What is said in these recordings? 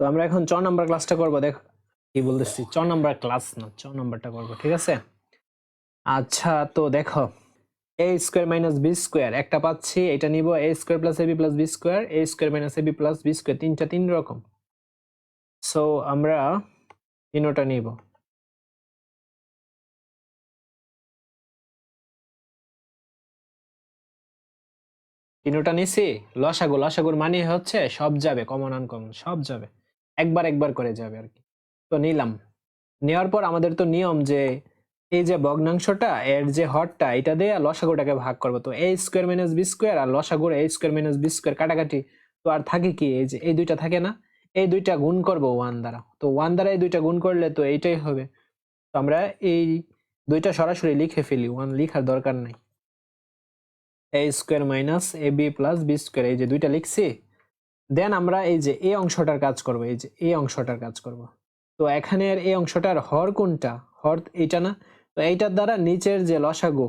তো আমরা এখন চ নাম্বার ক্লাসটা করব, দেখ কি বলতেছি, চ নাম্বার ক্লাস না, চ নাম্বারটা করব, ঠিক আছে? আচ্ছা তো দেখো A square minus B square একটা পাচ্ছি, এটা নিব A square plus AB plus B square A square minus AB plus B square তিনটা তিন রকম। সো আমরা তিনোটা নিব। তিনোটা নিছি, লসাগু, লসাগুর মানে হচ্ছে সব যাবে কমন আনকমন সব যাবে। একবার একবার করে যাবে আর কি। তো নিলাম। নেওয়ার পর আমাদের তো নিয়ম যে, এই যে ভগ্নাংশটা, এর যে হরটা, এটা দিয়ে লসাগুটাকে ভাগ করব। তো A square minus B square R লসাগুর A square minus B square কাটাকাটি, তো আর থাকে কি, এই যে, এই দুইটা থাকে না? এই দুইটা গুণ করব ওয়ান দ্বারা। তো ওয়ান দ্বারা এই দুইটা গুণ করলে তো এইটাই হবে। তো আমরা এই দুইটা সরাসরি লিখে ফেলি ওয়ান লিখার দরকার নাই। A square minus A B plus B square এই যে দুইটা লিখছি দেন আমরা এই যে এই অংশটার কাজ করব, এই যে এই অংশটার কাজ করব। তো এখানের এই অংশটার হর কোনটা? হর এইটা না? তো এইটার দ্বারা নিচের যে লসাগু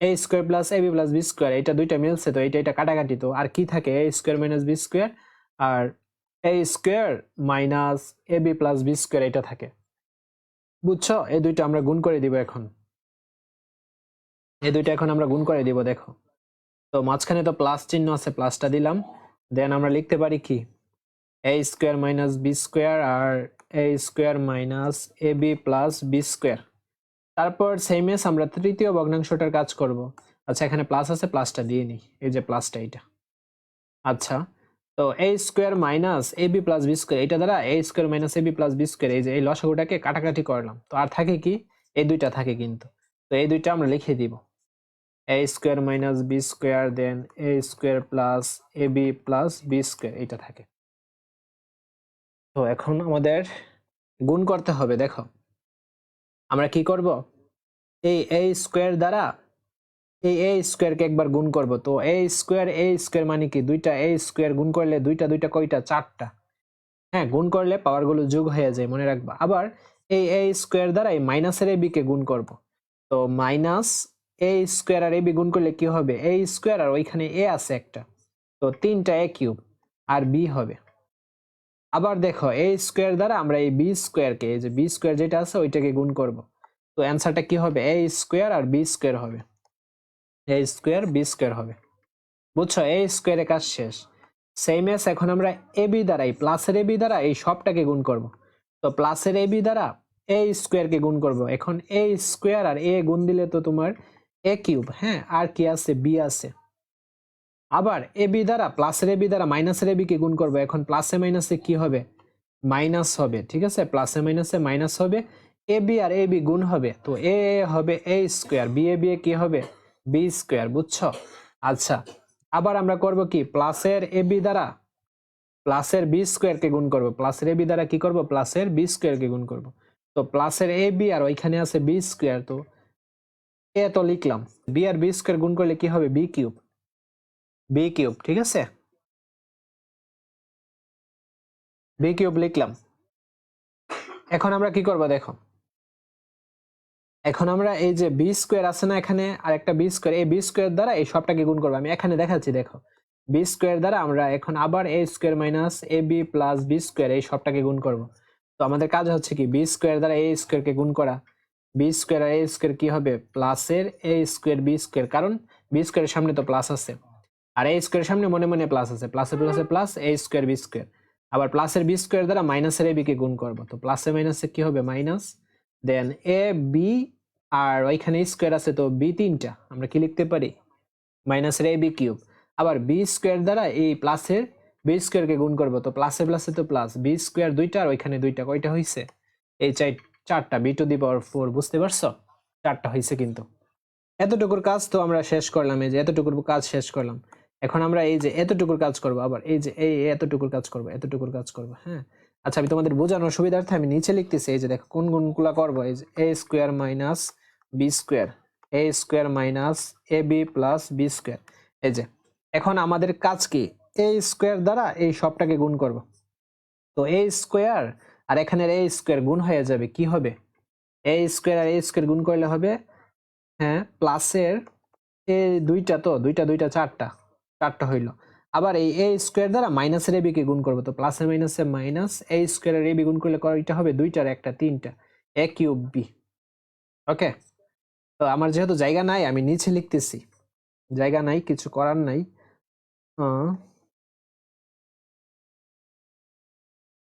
A square plus A B plus B square এটা দুইটা মিলছে তো, এইটা এটা কাটাকাটি তো। আর কি থাকে? A square minus B square R A square minus A B plus B square এটা থাকে। বুঝছ? এই দুইটা আমরা গুণ করে দিব এখন। এই দুইটা এখন আমরা গুণ করে দিব, দেখো। তো মাঝখানে তো প্লাস চিহ্ন আছে প্লাসটা দিলাম। দেন আমরা লিখতে পারি কি? A square minus B square R A square minus A B plus B square তারপর সেম এস আমরা তৃতীয় ভগ্নাংশটার কাজ করব। আচ্ছা এখানে প্লাস আছে প্লাসটা দিয়ে নিই। এই যে প্লাসটা এইটা। আচ্ছা তো A square minus A B plus B square এটা দ্বারা A square minus A B plus B square এই যে, এই লসাগুটাকে কাটাকাটি করলাম। তো আর থাকে কি? এই দুইটা থাকে কিন্তু। তো এই দুইটা আমরা লিখে দিব। A square minus B square then A square plus A B plus B square এটা থাকে। তো এখন আমাদের গুণ করতে হবে, দেখো। আমরা কি করব? এই এ স্কোয়ার দ্বারা এই এ স্কোয়ারকে একবার গুণ করব। তো এ স্কোয়ার এ স্কোয়ার মানে কি? দুইটা এ স্কোয়ার গুণ করলে দুইটা দুইটা কয়টা? চারটা। হ্যাঁ গুণ করলে পাওয়ারগুলো যোগ হয়ে যায়, মনে রাখবা। আবার এই এ স্কোয়ার দ্বারা এই মাইনাসের এ বিকে গুণ করব। তো মাইনাস এ স্কোয়ার আর এ বি করলে কি হবে? এ স্কোয়ার আর ওইখানে এ আছে একটা। তো তিনটা এ কিউব আর বি হবে। আবার দেখো এ স্কোয়ার দ্বারা আমরা এই বি স্কোয়ারকে এই যে বি স্কোয়ার যেটা আছে, ওইটাকে গুণ করব। তো অ্যান্সারটা কি হবে? এ স্কোয়ার আর বি স্কোয়ার হবে। এ স্কোয়ার বি স্কোয়ার হবে। বুঝছ? এ স্কোয়ারের কাজ শেষ। সেম এস এখন আমরা এ বি দ্বারা, এই প্লাসের এ বি দ্বারা এই সবটাকে গুণ করব। তো প্লাসের এ বি দ্বারা এ স্কোয়ারকে গুণ করব। এখন এ স্কোয়ার আর এ গুণ দিলে তো তোমার এ কিউব হ্যাঁ আর কি আছে বি আছে। আবার এ বি দ্বারা প্লাসের এ বি দ্বারা মাইনাসের এ বি কে গুণ করব। এখন প্লাসে মাইনাসে কি হবে? মাইনাস হবে, ঠিক আছে? প্লাসে মাইনাসে মাইনাস হবে। A B R A B গুণ হবে। তো এ হবে A square B A B A কি হবে? বি স্কোয়ার বুঝছ? আচ্ছা আবার আমরা করব কি? প্লাসের এ বি দ্বারা প্লাসের বি স্কোয়ার কে গুণ করব। প্লাসের এ বি দ্বারা কি করব? প্লাসের বি স্কোয়ার কে গুণ করব। তো প্লাসের এ বি আর ওইখানে আছে বি স্কোয়ার তো এ লিখলাম। বি আর বি স্কোয়ার গুণ করলে কি হবে? বি কিউব বি কিউব ঠিক আছে? বি কিউব লিখলাম। এখন আমরা কি করব দেখো? এখন আমরা এই যে বি স্কোয়ার আছে না এখানে, আর একটা বি স্কোয়ার এই বি স্কোয়ার দ্বারা এই সবটাকে গুণ করব। আমি এখানে দেখাচ্ছি, দেখো। বি স্কোয়ার দ্বারা আমরা এখন আবার A square minus A B plus B square এই সবটাকে গুণ করব। তো আমাদের কাজ হচ্ছে কি? বি স্কোয়ার দ্বারা এ স্কোয়ারকে গুণ করা। বি স্কোয়ার আর এ স্কোয়ার কি হবে? প্লাসের এ স্কোয়ার বি স্কোয়ার কারণ বি স্কোয়ারের সামনে তো প্লাস আছে। আর এ স্কোয়ারের সামনে মনে মনে প্লাস আছে। প্লাসে প্লাসে plus A square B square আবার প্লাসের বি স্কোয়ার দ্বারা মাইনাসের এ বিকে গুণ করব। তো প্লাসে মাইনাসে কি হবে? মাইনাস দেন এ বি আর ওইখানে স্কোয়ার আছে তো বি তিনটা। আমরা কি লিখতে পারি? মাইনাসের এ বি কিউব আবার বি স্কোয়ার দ্বারা এই প্লাসের বি স্কোয়ারকে গুণ করব। তো প্লাসে প্লাসে তো প্লাস বি স্কোয়ার দুইটা আর ওইখানে দুইটা। কয়টা হয়েছে এই চাই চারটা B to the power four বুঝতে পারছ? চারটা হয়েছে কিন্তু। এতটুকুর কাজ তো আমরা শেষ করলাম, এই যে এতটুকুর কাজ শেষ করলাম। এখন আমরা এই যে এতটুকুর কাজ করব, আবার এই যে এই এতটুকুর কাজ করব, এতটুকুর কাজ করব হ্যাঁ? আচ্ছা আমি তোমাদের বোঝানোর সুবিধার্থে আমি নিচে লিখতেছি, এই যে দেখো, কোন গুণগুলো করব? এই যে A square minus B square A square minus A B plus B square এই যে, এখন আমাদের কাজ কি? এ স্কোয়ার দ্বারা এই সবটাকে গুণ করব। তো এ স্কোয়ার আর এখানের এ স্কোয়ার গুণ হয়ে যাবে, কি হবে? এ স্কোয়ার আর এ স্কোয়ার গুণ করলে হবে হ্যাঁ প্লাসের এ দুইটা তো, দুইটা দুইটা, চারটা চারটা হইল। আবার এই এ স্কোয়ার দ্বারা মাইনাসের এবি কে গুণ করব, তো প্লাসের মাইনাসে মাইনাস এ স্কোয়ারের এবি গুণ করলে কয়টা হবে দুইটার একটা তিনটা এ কিউব বি ওকে তো আমার যেহেতু জায়গা নাই, আমি নিচে লিখতেছি, জায়গা নাই, কিছু করার নাই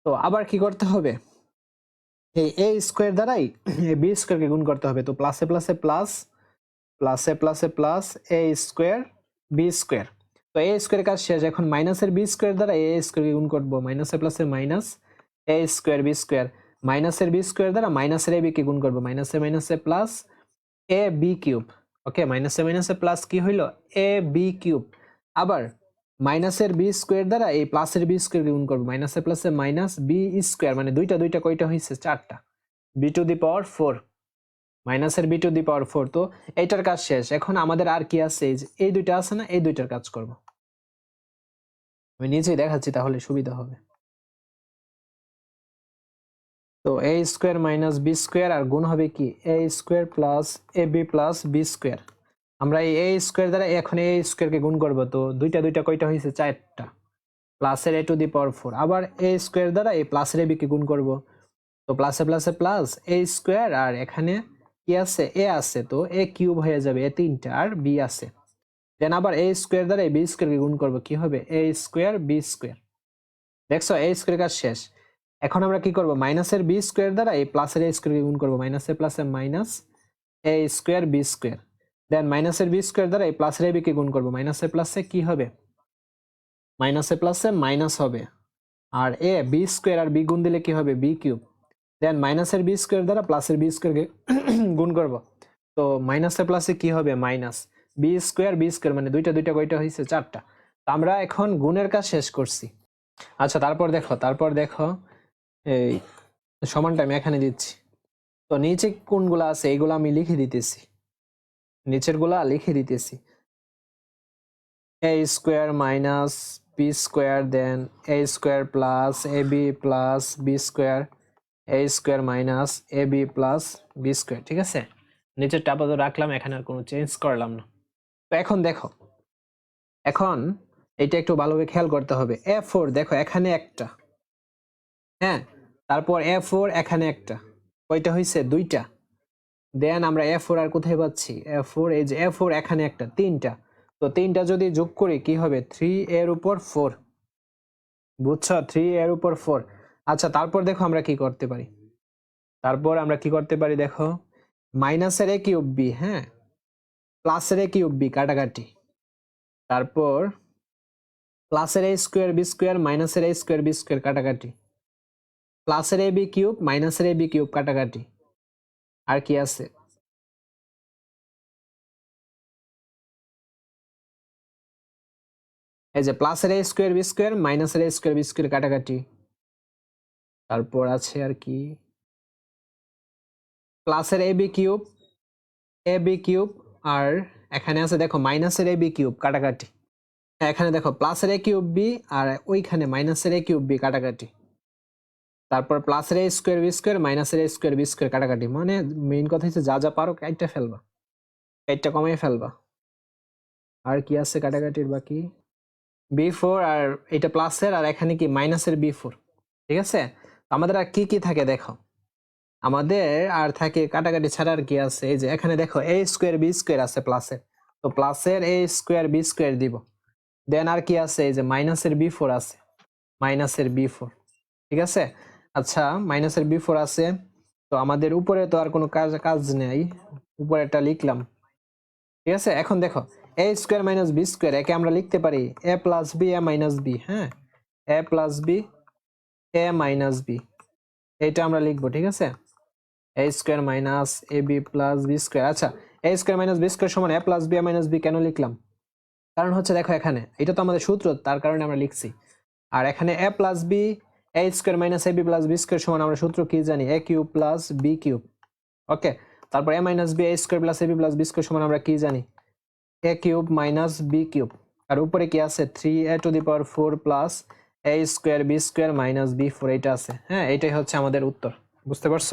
তো আবার কি করতে হবে? এই এ স্কোয়ার দ্বারাই বি স্কোয়ারকে গুণ করতে হবে। তো প্লাসে প্লাসে প্লাস প্লাসে প্লাসে plus A square B square তো এ স্কোয়ার কাজ শেষ। এখন মাইনাসের বি স্কোয়ার দ্বারা এ স্কোয়ারকে গুণ করব। মাইনাসে প্লাসে minus A square B square মাইনাসের বি স্কোয়ার দ্বারা মাইনাসের এ বি কে গুণ করব। মাইনাসে মাইনাসে plus A B cube okay মাইনাসে মাইনাসে প্লাস কি হইল? এ বি কিউব আবার মাইনাসের বি স্কোয়ার দ্বারা এই প্লাসের বি স্কোয়ার গুণ করব। মাইনাসে প্লাসে মাইনাস বি স্কোয়ার মানে দুইটা দুইটা কয়টা হয়েছে চারটা। B to the power four মাইনাসের B to the power four তো এইটার কাজ শেষ। এখন আমাদের আর কি আছে? এই দুইটা আছে না, এই দুইটার কাজ করব। আমি নিজেই দেখাচ্ছি তাহলে সুবিধা হবে। তো A square minus B square আর গুণ হবে কি? A square plus A B plus B square আমরা এই এ স্কোয়ার দ্বারা এখন এ স্কোয়ারকে গুণ করব তো দুইটা দুইটা কয়টা হয়েছে? চারটা। প্লাসের এ টু দি পাওয়ার ফোর আবার এ স্কোয়ার দ্বারা এই প্লাসের এ বিকে গুণ করব। তো প্লাসে প্লাসে প্লাস এ স্কোয়ার আর এখানে কি আছে? এ আছে। তো এ কিউব হয়ে যাবে এ তিনটা আর বি আছে। দেন আবার এ স্কোয়ার দ্বারা বি স্কোয়ারকে গুণ করব, কি হবে? এ স্কোয়ার বি স্কোয়ার দেখছ? এ স্কোয়ার কাজ শেষ। এখন আমরা কি করব? মাইনাসের বি স্কোয়ার দ্বারা এই প্লাসের এ স্কোয়ারকে গুণ করব। মাইনাসে প্লাসে minus A square B square then মাইনাসের বি স্কোয়ার দ্বারা এই প্লাসের এ বিকে গুণ করব। মাইনাসে প্লাসে কি হবে? মাইনাসে প্লাসে মাইনাস হবে। আর এ বি স্কোয়ার আর বি গুণ দিলে কি হবে? বি কিউব দেন মাইনাসের বি স্কোয়ার দ্বারা প্লাসের বি স্কোয়ারকে গুণ করব। তো মাইনাসে প্লাসে কি হবে? Minus B square B square মানে দুইটা দুইটা কয়টা হয়েছে চারটা। আমরা এখন গুণের কাজ শেষ করছি। আচ্ছা তারপর দেখো তারপর দেখো, এই সমানটা আমি এখানে দিচ্ছি। তো নিচে কোনগুলো আছে? এইগুলো আমি লিখে দিতেছি। নিচেরগুলা লিখে দিতেছি। A square minus B square then A square plus A B plus B square A square minus A B plus B square ঠিক আছে? নিচের আপাতত রাখলাম, এখানে আর কোনো চেঞ্জ করলাম না। তো এখন দেখো, এখন এটা একটু ভালোভাবে খেয়াল করতে হবে। এ ফোর দেখো, এখানে একটা। হ্যাঁ তারপর এ ফোর এখানে একটা। কয়টা হয়েছে দুইটা। দেন আমরা এ ফোর আর কোথায় পাচ্ছি? এ ফোর এই যে এ ফোর এখানে একটা, তিনটা। তো তিনটা যদি যোগ করি, কি হবে? থ্রি এর উপর ফোর বুঝছ? থ্রি এর উপর ফোর আচ্ছা তারপর দেখো আমরা কি করতে পারি। তারপর আমরা কি করতে পারি দেখো? মাইনাসের এ কিউব বি হ্যাঁ? প্লাসের এ কিউব বি কাটাকাটি। তারপর প্লাসের এ স্কোয়ার বি স্কোয়ার মাইনাসের এ স্কোয়ার বি স্কোয়ার কাটাকাটি। প্লাসের এ বি কিউব মাইনাসের এ বি কিউব কাটাকাটি। আর কি আছে? এই যে প্লাসের এ স্কোয়ার বি স্কোয়ার মাইনাসের এ স্কোয়ার বি স্কোয়ার কাটাকাটি। তারপর আছে আর কি? প্লাসের A B cube A B cube আর এখানে আছে দেখো মাইনাসের এ বি কিউব কাটাকাটি। হ্যাঁ, এখানে দেখো প্লাসের এ কিউব বি আর ওইখানে মাইনাসের এ কিউব বি কাটাকাটি। তারপর প্লাসের এ স্কোয়ার বি স্কোয়ার মাইনাসের এ স্কোয়ার বি স্কোয়ার কাটাকাটি। মানে মেইন কথা হচ্ছে যা যা পারো কাইটটা ফেলবা। কাইটটা কমিয়ে ফেলবা। আর কি আছে কাটাকাটির বাকি? বি ফোর আর এটা প্লাসের আর এখানে কি মাইনাসের বি ফোর ঠিক আছে? আমাদের আর কি কি থাকে দেখো? আমাদের আর থাকে কাটাকাটি ছাড়া আর কি আছে? এই যে এখানে দেখো এ স্কোয়ার বি স্কোয়ার আছে প্লাসের তো প্লাসের এ স্কোয়ার বি স্কোয়ার দিব। দেন আর কি আছে? এই যে মাইনাসের বি ফোর আছে। মাইনাসের বি ফোর ঠিক আছে? আচ্ছা মাইনাসের বি ফোর আছে। তো আমাদের উপরে তো আর কোনো কাজ কাজ নেই। উপরে একটা লিখলাম। ঠিক আছে? এখন দেখো A square minus B square একে আমরা লিখতে পারি A plus B A minus B হ্যাঁ? A plus B A minus B এটা আমরা লিখব, ঠিক আছে? A square minus A B plus B square আচ্ছা A square minus B square সমান A plus B A minus B কেন লিখলাম? কারণ হচ্ছে দেখো এখানে, এটা তো আমাদের সূত্র, তার কারণে আমরা লিখছি। আর এখানে A plus B A square minus A B plus সমান আমরা সূত্র কি জানি? A cube plus B cube okay তারপর A minus B A square plus A B plus সমান আমরা কি জানি? A cube minus B cube আর উপরে কি আছে? Three A to the power four plus A square B square minus B four এইটা আছে। হ্যাঁ এইটাই হচ্ছে আমাদের উত্তর। বুঝতে পারছ?